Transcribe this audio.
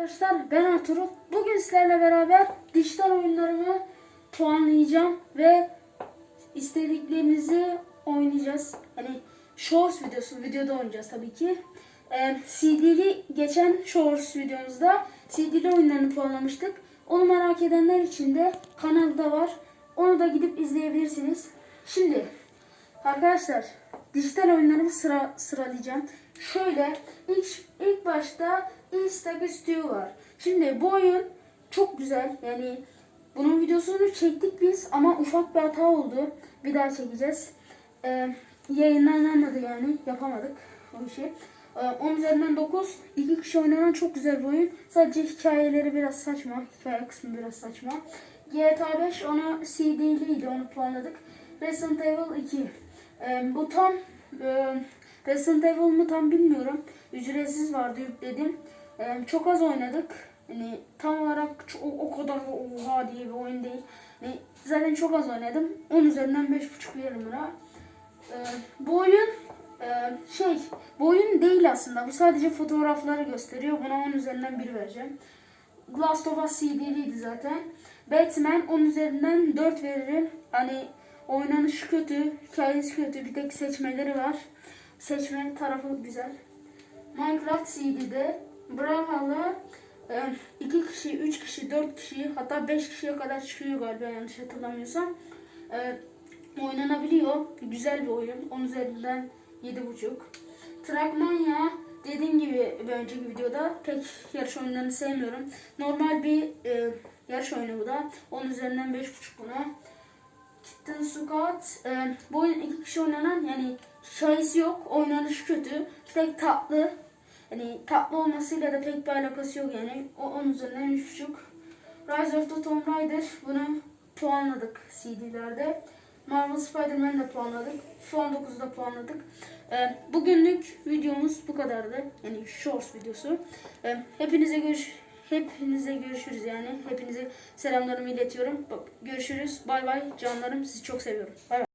Arkadaşlar ben Ertuğrul. Bugün sizlerle beraber dijital oyunlarımı puanlayacağım ve istediklerinizi oynayacağız. Hani Shorts videosu, videoda oynayacağız tabii ki. Ee, CD'li geçen Shorts videomuzda CD'li oyunlarını puanlamıştık. Onu merak edenler için de kanalda var. Onu da gidip izleyebilirsiniz. Şimdi Arkadaşlar dijital oyunlarımı sıra sıralayacağım. Şöyle ilk ilk başta Instagram var. Şimdi bu oyun çok güzel. Yani bunun videosunu çektik biz ama ufak bir hata oldu. Bir daha çekeceğiz. Ee, yayınlanamadı yani yapamadık o işi. Ee, 10 üzerinden 9. İki kişi oynanan çok güzel bir oyun. Sadece hikayeleri biraz saçma. Hikaye kısmı biraz saçma. GTA 5 onu CD'liydi onu puanladık. Resident Evil 2. Ee, bu tam e, Resident Evil mı tam bilmiyorum. Ücretsiz vardı yükledim. Ee, çok az oynadık. Yani tam olarak çok, o kadar oha diye bir oyun değil. Yani zaten çok az oynadım. 10 üzerinden 5.5 veririm buna. Ee, bu oyun e, şey bu oyun değil aslında. Bu sadece fotoğrafları gösteriyor. Buna 10 üzerinden 1 vereceğim. Last of Us CD'liydi zaten. Batman 10 üzerinden 4 veririm. Hani oynanışı kötü, hikayesi kötü. Bir tek seçmeleri var. Seçme tarafı güzel. Minecraft CD'de Brawlhalla 2 kişi, 3 kişi, 4 kişi hatta 5 kişiye kadar çıkıyor galiba yanlış hatırlamıyorsam. E, oynanabiliyor. Güzel bir oyun. 10 üzerinden 7.5. Trackmania dediğim gibi bir önceki videoda pek yarış oyunlarını sevmiyorum. Normal bir e, yarış oyunu bu da. 10 üzerinden 5.5 buna. Squad e, bu oyun iki kişi oynanan yani hikayesi yok. Oynanışı kötü. Tek tatlı. Yani tatlı olmasıyla da pek bir alakası yok yani. O 10 üzerinden 3.5. Rise of the Tomb Raider bunu puanladık CD'lerde. Marvel Spider-Man'i de puanladık. Son 9'da puanladık. Ee, bugünlük videomuz bu kadardı. Yani shorts videosu. Ee, hepinize görüş hepinize görüşürüz yani. Hepinize selamlarımı iletiyorum. Görüşürüz. Bay bay canlarım. Sizi çok seviyorum. Bay bay.